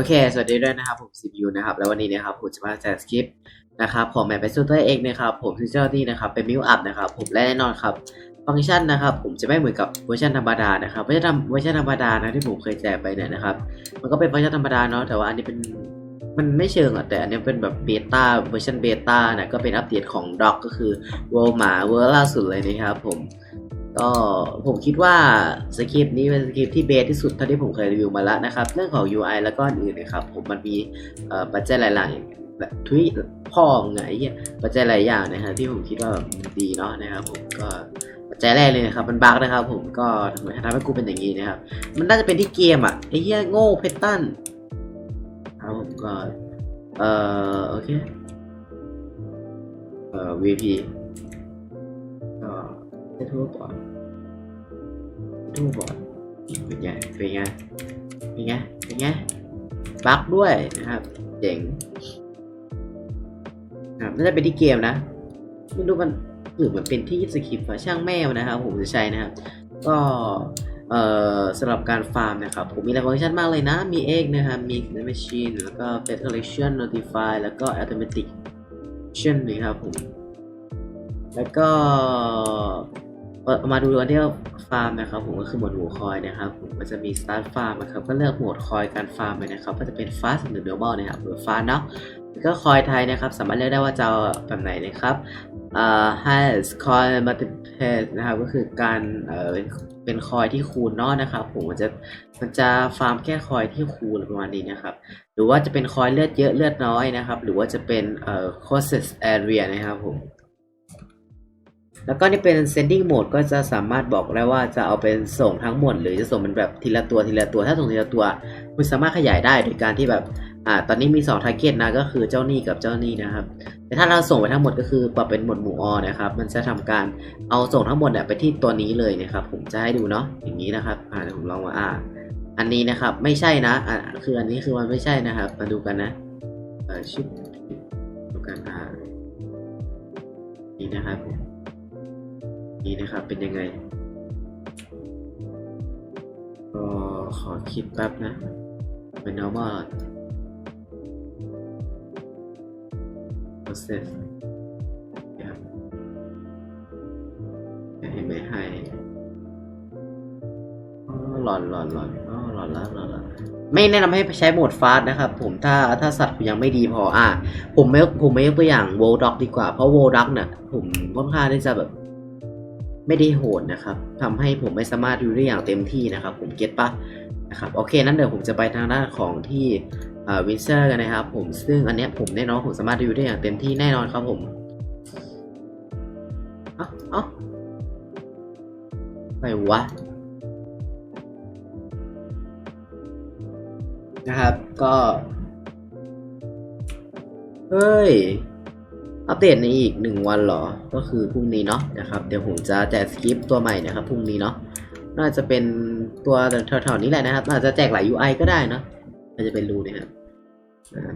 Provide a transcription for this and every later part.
โอเค สวัสดีด้วยนะครับ ผมสิบยูนะครับ แล้ววันนี้นะครับ ผมจะมาแจกสคริปต์นะครับ ของแมปเปซูเตอร์เองนะครับ ผมซิเจอร์นี่นะครับ เป็นมิวอัพนะครับ ผมและแน่นอนครับ ฟังก์ชันนะครับ ผมจะไม่เหมือนกับเวอร์ชันธรรมดานะครับ เวอร์ชันเวอร์ชันธรรมดานะที่ผมเคยแจกไปเนี่ยนะครับ มันก็เป็นเวอร์ชันธรรมดาเนาะ แต่ว่าอันนี้เป็น มันไม่เชิงอะ แต่อันนี้เป็นแบบเบต้า เวอร์ชันเบต้านะ ก็เป็นอัปเดตของด็อกก็คือเวอร์หมาเวอร์ล่าสุดเลยนะครับผม ก็ผมคิดว่าสคริปต์นี้เป็นสคริปต์ที่เบสที่สุดเท่าที่ผมเคยรีวิวมาแล้วนะครับ เรื่องของ UI แล้วก็อื่นนะครับ ผมมันมีปัจจัยหลายๆแบบทุยพ่อไงเหี้ยปัจจัยหลายอย่างนะครับที่ผมคิดว่าดีเนาะนะครับผมก็ปัจจัยแรกเลยนะครับมันบั๊กนะครับ ผมก็ทำไมทำให้กูเป็นอย่างนี้นะครับ มันน่าจะเป็นที่เกมอะไอ้เหี้ยโง่เพชรตันครับผมก็เอ่อโอเคเอ่อ VP ก็ จะทั่วก่อนดูบอดเป็นไงเป็นไงเป็นไงเป็นไงบั๊กด้วยนะครับเจ๋งครับน่าจะเป็นที่เกมนะไม่รู้มันหรือมันเป็นที่สคริปต์ช่างแม่นะครับผมจะใช้นะครับ ก็เอ่อสำหรับการฟาร์มนะครับ ผมมีหลายฟังก์ชันมากเลยนะ มี Egg นะครับ มี Machine แล้วก็ Pet Collection Notify แล้วก็ Automatic Action นะครับผม แล้วก็ มาดูกันที่ฟาร์มนะครับผมก็คือหมวดหมู่คอยนะครับผมก็จะมี start farm นะครับก็เลือกหมวดคอยการฟาร์มไปนะครับก็จะเป็น fast หรือ normal นะครับหรือ fast เนาะก็คอยไทยนะครับ สามารถเลือกได้ว่าจะแบบไหนนะครับอ่า has coin multiplier นะครับก็คือการเอ่อเป็นเป็นคอยที่คูณเนาะนะครับผมมันจะมันจะฟาร์มแค่คอยที่คูณประมาณนี้นะครับ หรือว่าจะเป็นคอยเลือดเยอะเลือดน้อยนะครับ หรือว่าจะเป็นเอ่อ closest area นะครับผม แล้วก็นี่เป็น sending mode ก็จะสามารถบอกได้ว่าจะเอาเป็นส่งทั้งหมด หรือจะส่งเป็นแบบทีละตัวทีละตัว ถ้าส่งทีละตัว คุณสามารถขยายได้โดยการที่แบบ อ่า ตอนนี้มี2 target นะ ก็คือเจ้าหนี้กับเจ้าหนี้นะครับ แต่ถ้าเราส่งไปทั้งหมดก็คือปรับเป็นหมวดหมู่อนะครับ มันจะทำการเอาส่งทั้งหมดเนี่ยไปที่ตัวนี้เลยนะครับ ผมจะให้ดูเนาะ อย่างนี้นะครับ อ่าผมลองมาอ่า อันนี้นะครับ ไม่ใช่นะ อ่า คืออันนี้คือมันไม่ใช่นะครับ มาดูกันนะเออชิบดูกันอ่า นี่นะครับ นี่นะครับเป็นยังไงก็ขอคิดแป๊บนะเป็น normal process นะครับเห็นไหมให้หลอนหลอนหลอนอ๋อหลอนแล้วหลอนแล้วไม่แนะนำให้ใช้โหมดฟาสนะครับผมถ้าถ้าสัตว์ยังไม่ดีพออะผมไม่ผมไม่ยกตัวอย่างโวลด็อกดีกว่าเพราะโวลด็อกเนี่ยผมค่อนข้างที่จะแบบ ไม่ได้โหดนะครับทำให้ผมไม่สามารถดูได้อย่างเต็มที่นะครับ ผมเก็ตปะนะครับโอเคนั้นเดี๋ยวผมจะไปทางด้านของที่วินเซอร์กันนะครับ ผมซึ่งอันนี้ผมแน่นอนผมสามารถดูได้อย่างเต็มที่แน่นอนครับผมเอ้าเอ้าไปวะนะครับก็ เฮ้ย อัปเดตในอีกหนึ่งวันหรอ ก็คือพรุ่งนี้เนาะนะครับ เดี๋ยวผมจะแจกสคริปตัวใหม่นะครับพรุ่งนี้เนาะ น่าจะเป็นตัวแถวๆนี้แหละนะครับ อาจจะแจกหลาย UI ก็ได้เนาะอาจจะเป็นรูนะครับ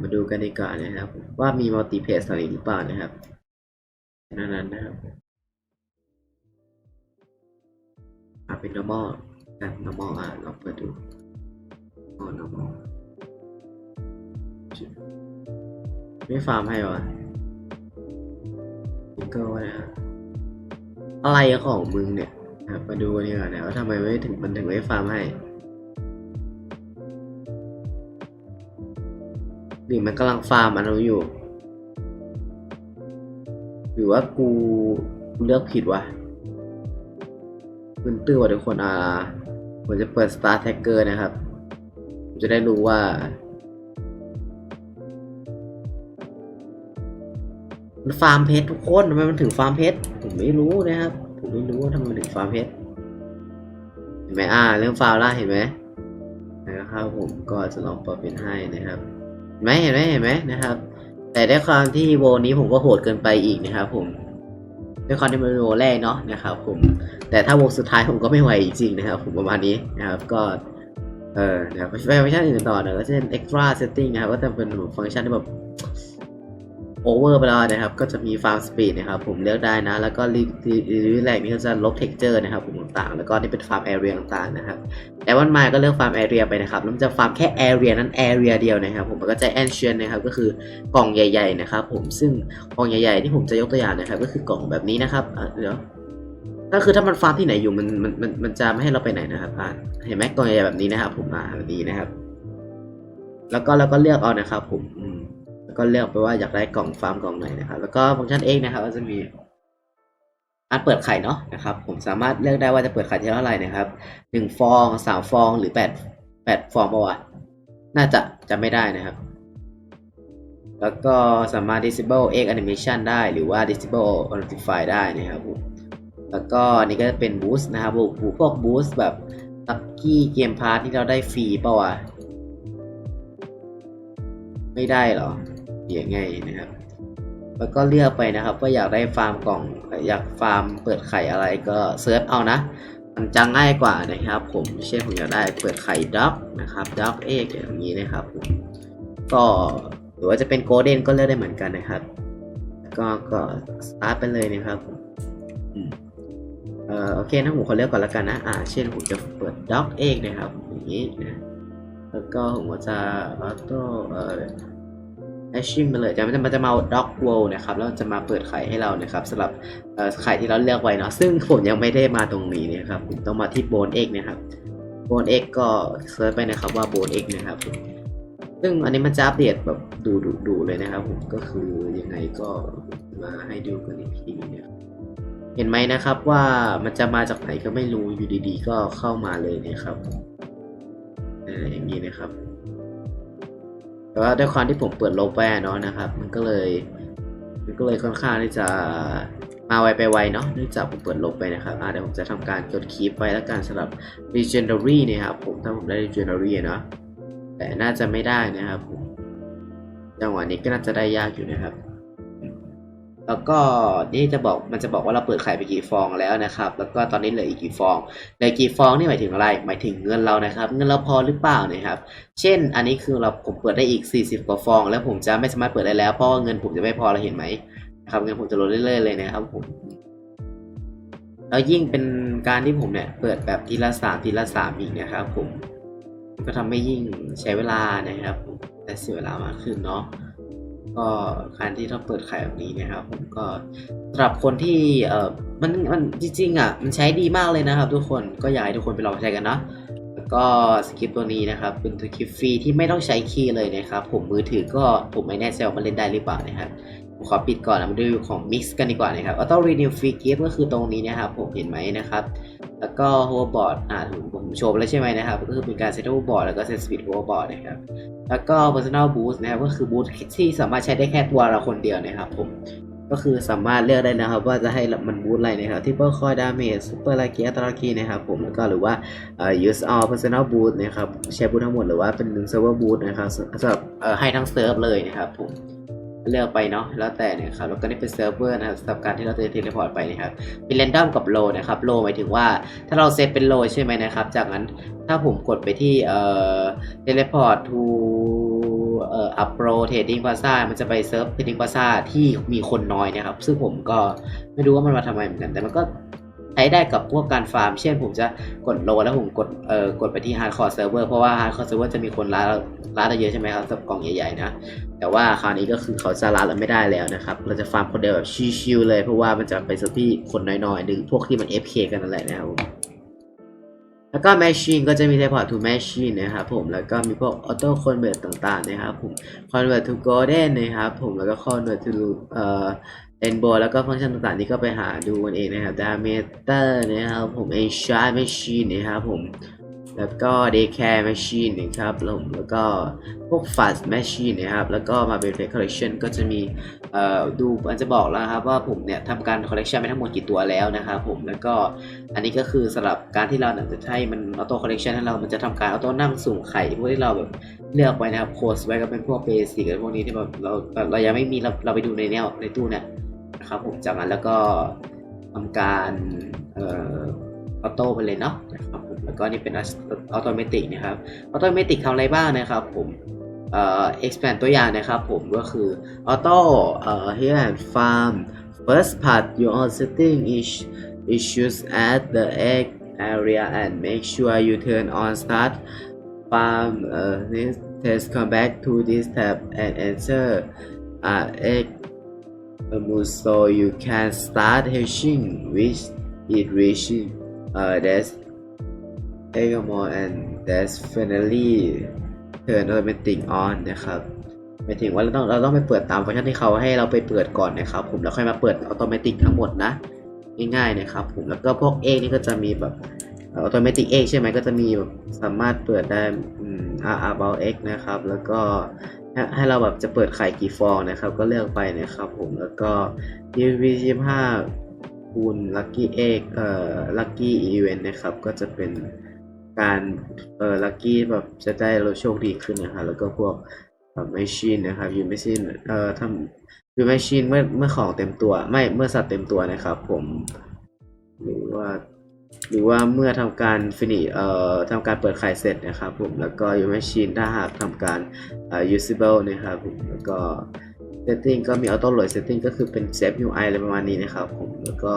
มาดูกันดีกว่านะครับ ว่ามีมัลติเพจอะไรหรือเปล่านะครับนั้นนั้นะครับอ่าเป็น normal อะ normal อะลองเปิดดูอ๋อ normal ไม่ฟาร์มให้วะ ก็นะอะไรของมึงเนี่ยมาดูนี่ก่อนนะว่าทำไมไม่ถึงมันถึงไม่ฟาร์มให้หรือมันกำลังฟาร์มอันนั้นอยู่ หรือว่ากูเลือกผิดวะมันตื้อว่ะทุกคนอ่าผมจะเปิด Star Tracker นะครับ ผมจะได้รู้ว่า ฟาร์มเพชรทุกคนทำไมมันถึงฟาร์มเพชรผมไม่รู้นะครับ ผมไม่รู้ว่าทำไมถึงฟาร์มเพชรเห็นไหมอ่าเริ่มฟาร์มล้วเห็นไหมนะครับผมก็จะลองปรับเป็นให้นะครับเห็นไหมเห็นไหมเห็นไหมนะครับ แต่ด้วยความที่โวนี้ผมก็โหดเกินไปอีกนะครับ ผมด้วยความที่มันเป็นโวแรกเนาะนะครับ ผม แต่ถ้าโวสุดท้ายผมก็ไม่ไหวจริงๆนะครับ ผมประมาณนี้นะครับก็เออนะครับไปฟังก์ชันอื่นต่อนะก็เช่น extra setting นะครับก็จะเป็นฟังก์ชันที่แบบ โอเวอร์ไปแล้วนะครับ ก็จะมีฟาร์มสปีดนะครับ ผมเลือกได้นะ แล้วก็รีรีแลกนี่ก็จะลบเท็กเจอร์นะครับผมต่างๆ แล้วก็นี่เป็นฟาร์มแอเรียต่างๆนะครับแต่วันมาก็เลือกฟาร์มแอเรียไปนะครับ แล้วมันจะฟาร์มแค่แอเรียนั้นแอเรียเดียวนะครับ ผมก็จะแอนเชียนนะครับ ก็คือกล่องใหญ่ๆนะครับ ผม ซึ่งกล่องใหญ่ๆที่ผมจะยกตัวอย่างนะครับ ก็คือกล่องแบบนี้นะครับเดี๋ยวก็คือถ้ามันฟาร์มที่ไหนอยู่มันมันมันมันจะไม่ให้เราไปไหนนะครับอะเห็นไหมกล่องใหญ่ๆแบบนี้นะครับ ผมมาแบบนี้นะครับ แล้วก็เราก็เลือกเอานะครับ ผมอืม แล้วก็เลือกไปว่าอยากได้กล่องฟาร์มกล่องไหนนะครับ แล้วก็ฟังก์ชันเองนะครับก็จะมีการเปิดไข่เนาะนะครับ ผมสามารถเลือกได้ว่าจะเปิดไข่ที่เท่าไหร่นะครับหนึ่งฟองสามฟองหรือแปดแปดฟองปะวะน่าจะจะไม่ได้นะครับ แล้วก็สามารถ disable egg animation ได้หรือว่า disable notify ได้นะครับผมแล้วก็นนี่ก็จะเป็น boost นะครับพวก boost แบบ lucky game pass ที่เราได้ฟรีปะวะไม่ได้หรอ เดี๋ยวไงนะครับ แล้วก็เลือกไปนะครับว่าอยากได้ฟาร์มกล่องอยากฟาร์มเปิดไข่อะไรก็เซิร์ชเอานะมันจะง่ายกว่านะครับ ผมเช่นผมอยากได้เปิดไข่ด็อกนะครับด็อกเอกอย่างนี้นะครับผมก็หรือว่าจะเป็นโกลเด้นก็เลือกได้เหมือนกันนะครับ ก็ก็สตาร์ทไปเลยนะครับผมอืมเอ่อโอเคนะผมขอเลือกก่อนละกันนะอ่าเช่นผมจะเปิดด็อกเอกนะครับอย่างนี้นะแล้วก็ผมก็จะออโต้เอ่อ แอชชิ่งไปเลยจะมันจะมาด็อกโวนะครับแล้วจะมาเปิดไข่ให้เรานะครับสำหรับไข่ที่เราเลือกไว้เนาะซึ่งผมยังไม่ได้มาตรงนี้นะครับผมต้องมาที่โบนเอกนะครับโบนเอกก็เซิร์ชไปนะครับว่าโบนเอกนะครับซึ่งอันนี้มันจะอัปเดตแบบดูดูดูเลยนะครับผมก็คือยังไงก็มาให้ดูกันอีกทีนะครับเห็นไหมนะครับว่ามันจะมาจากไหนก็ไม่รู้อยู่ดีๆ ก็เข้ามาเลยนะครับอ่ออย่างนี้นะครับ แต่ว่าด้วยความที่ผมเปิดโลแวร์เนาะนะครับ มันก็เลยมันก็เลยค่อนข้างที่จะมาไวไปไวเนาะเนื่องจากผมเปิดลบไปนะครับอ่าเดี๋ยวผมจะทำการกดคีปไว้แล้วกันสำหรับ Legendary เนะครับผมถ้าผมได้ Legendary เนาะแต่น่าจะไม่ได้นะครับผมจังหวะนี้ก็น่าจะได้ยากอยู่นะครับ แล้วก็นี่จะบอกมันจะบอกว่าเราเปิดไข่ไปกี่ฟองแล้วนะครับ แล้วก็ตอนนี้เหลืออีกกี่ฟองเหลือกี่ฟองนี่หมายถึงอะไร หมายถึงเงินเรานะครับ เงินเราพอหรือเปล่านะครับ เช่น อันนี้คือเราผมเปิดได้อีก 40 กว่าฟอง แล้วผมจะไม่สามารถเปิดได้แล้วเพราะว่าเงินผมจะไม่พอเราเห็นไหมนะครับเงินผมจะลดเรื่อยๆเลยนะครับผมแล้วยิ่งเป็นการที่ผมเนี่ยเปิดแบบทีละสามทีละสามอีกนะครับผมก็ทำให้ยิ่งใช้เวลานะครับและเสียเวลามากขึ้นเนาะ ก็การที่เราเปิดขายแบบนี้นะครับผมก็สำหรับคนที่เออมันมันจริงๆอะมันใช้ดีมากเลยนะครับ ทุกคนก็อยากให้ทุกคนไปลองใช้กันเนาะแล้วก็สคริปต์ตัวนี้นะครับเป็นสคริปต์ฟรีที่ไม่ต้องใช้คีย์เลยนะครับ ผมมือถือก็ผมไม่แน่ใจว่ามันเล่นได้หรือเปล่านะครับ ขอปิดก่อนแล้วมาดูของ Mix กันดีกว่านะครับ Auto Renew Free Gift ก็คือตรงนี้นะครับผมเห็นไหมนะครับ แล้วก็ hoverboard อ่าผมโชว์แล้วใช่ไหมนะครับ ก็คือเป็นการ set hoverboard แล้วก็ set speed hoverboard นะครับ แล้วก็ personal boost นะครับ ก็คือ boost ที่สามารถใช้ได้แค่ตัวเราคนเดียวนะครับผม ก็คือสามารถเลือกได้นะครับ ว่าจะให้มันบูทอะไรนะครับ triple coil damage super lucky อัตราคีนะครับผม แล้วก็หรือว่าเอ่อ use all personal boost นะครับ ใช้บูททั้งหมดหรือว่าเป็น server boost นะครับสำหรับเอ่อให้ทั้งเซิร์ฟเลยนะครับผม เลือกไปเนาะแล้วแต่เนี่ยครับแล้วก็นี่เป็นเซิร์ฟเวอร์นะครับสำหรับการที่เราจะเทเลพอร์ตไปนะครับเป็น random กับ low นะครับ low หมายถึงว่าถ้าเราเซตเป็น low ใช่ไหมนะครับจากนั้นถ้าผมกดไปที่เอ่อ teleport to เอ่อ upro trading plaza มันจะไปเซิร์ฟ trading plaza ที่มีคนน้อยนะครับ ซึ่งผมก็ไม่รู้ว่ามันมาทำไมเหมือนกันแต่มันก็ ใช้ได้กับพวกการฟาร์ม เช่นผมจะกดโลแล้วผมกดเอ่อกดไปที่ hardcore server เพราะว่า hardcore server จะมีคนร้านร้าเราเยอะใช่ไหมครับสำหรับกล่องใหญ่ๆนะ แต่ว่าคราวนี้ก็คือเขาจะร้าเราไม่ได้แล้วนะครับ เราจะฟาร์มคนเดียวแบบชิวๆเลย เพราะว่ามันจะไปเซิร์ฟที่คนน้อยๆหรือพวกที่มัน FK กันนั่นแหละนะครับแล้วก็ Machine ก็จะมี Teleport to Machine นะครับผม แล้วก็มีพวก Auto Convert ต่างๆ นะครับผม Convert to Golden นะครับผม แล้วก็ Convert to เอ่อ Rainbow แล้วก็ฟังก์ชันต่างๆที่ก็ไปหาดูกันเองนะครับ Diameter นะครับผม Enchant Machine นะครับผมแล้วก็ Daycare Machine นะครับแล้วผมแล้วก็พวก Fast Machine นะครับ แล้วก็มาเป็น Fake Collection ก็จะมีเอ่อดูมันจะบอกแล้วครับว่าผมเนี่ยทำการ collection ไปทั้งหมดกี่ตัวแล้วนะครับผมแล้วก็อันนี้ก็คือสำหรับการที่เราเนี่ยจะให้มัน auto collection ให้เรามันจะทำการ auto นั่งสุ่มไข่พวกที่เราแบบเลือกไว้นะครับโค้ดไว้ก็เป็นพวกเบสิกพวกนี้ที่แบบเราเรายังไม่มีเราเราไปดูในแนวในตู้เนี่ย นะครับผมจากนั้นแล้วก็ทำการเอ่อ auto ไปเลยเนาะนะครับผมแล้วก็นี่เป็น automatic นะครับ automatic ทำอะไรบ้างนะครับผมเอ่อ expand ตัวอย่างนะครับผมก็คือ auto เอ่อ here and farm first part you are setting each issues at the egg area and make sure you turn on start farm uh, this test come back to this tab and enter uh, egg mode so you can start hatching which it reaching uh, that's egg more and that's finally turn automatic on นะครับหมายถึงว่าเราต้องเราต้องไปเปิดตามฟังก์ชันที่เขาให้เราไปเปิดก่อนนะครับ ผมแล้วค่อยมาเปิดอัตโนมัติทั้งหมดนะ ง่ายๆนะครับผมแล้วก็พวกเอกนี่ก็จะมีแบบอัตโนมัติเอกใช่ไหมก็จะมีแบบสามารถเปิดได้อืม r about x นะครับ แล้วก็ ให้เราแบบจะเปิดไข่กี่ฟองนะครับ ก็เลือกไปนะครับผมแล้วก็ UV 15คูณ lucky egg เอ่อ lucky event นนะครับ ก็จะเป็นการเอ่อ lucky แบบจะได้เราโชคดีขึ้นนะครับแล้วก็พวกแบบ machine นะครับ u machine เอ่อทำ u machine เมื่อเมื่อของเต็มตัว ไม่เมื่อสัตว์เต็มตัวนะครับ ผม หรือว่า หรือว่าเมื่อทำการฟินิเอ่อทำการเปิดไข่เสร็จนะครับผมแล้วก็ u machine ถ้าหากทำการเอ่อ usable นะครับผมแล้วก็ setting ก็มี auto load setting ก็คือเป็น save UI อะไรประมาณนี้นะครับผมแล้วก็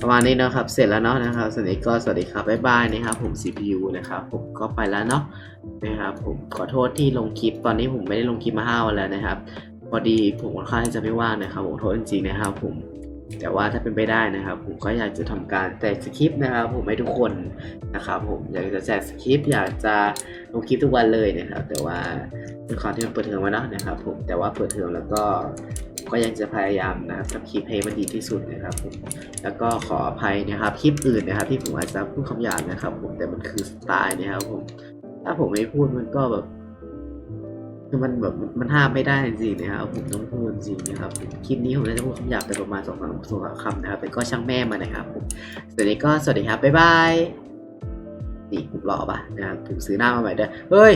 ประมาณนี้นะครับเสร็จแล้วเนาะนะครับสวัสดีก็สวัสดีครับบ๊ายบายนะครับผม CPU นะครับผมก็ไปแล้วเนาะนะครับผมขอโทษที่ลงคลิปตอนนี้ผมไม่ได้ลงคลิปมาห้าวันแล้วนะครับ พอดีผมค่อนข้างจะไม่ว่างนะครับผมขอโทษจริงๆนะครับผม แต่ว่าถ้าเป็นไปได้นะครับ ผมก็อยากจะทำการแจกสคริปต์นะครับ ผมให้ทุกคนนะครับผมอยากจะแจกสคริปต์อยากจะลงคลิปทุกวันเลยนะครับ แต่ว่าด้วยความที่มันเปิดเทอมมาเนาะนะครับ ผมแต่ว่าเปิดเทอมแล้วก็ก็ยังจะพยายามนะครับทำคลิปให้มันดีที่สุดนะครับผมแล้วก็ขออภัยนะครับคลิปอื่นนะครับ ที่ผมอาจจะพูดคำหยาบนะครับ ผมแต่มันคือสไตล์นะครับผมถ้าผมไม่พูดมันก็แบบ คือมันแบบมันห้ามไม่ได้จริงๆนะครับผมต้องพูดจริงนะครับคลิปนี้ผมจะพูดคำหยาบไปประมาณสองสามสองสามคำนะครับเป็นก็ช่างแม่มานะครับผมสวัสดีก็สวัสดีครับบ๊ายบายนี่ผมหล่อปะนะครับผมซื้อหน้ามาใหม่ด้วยเฮ้ย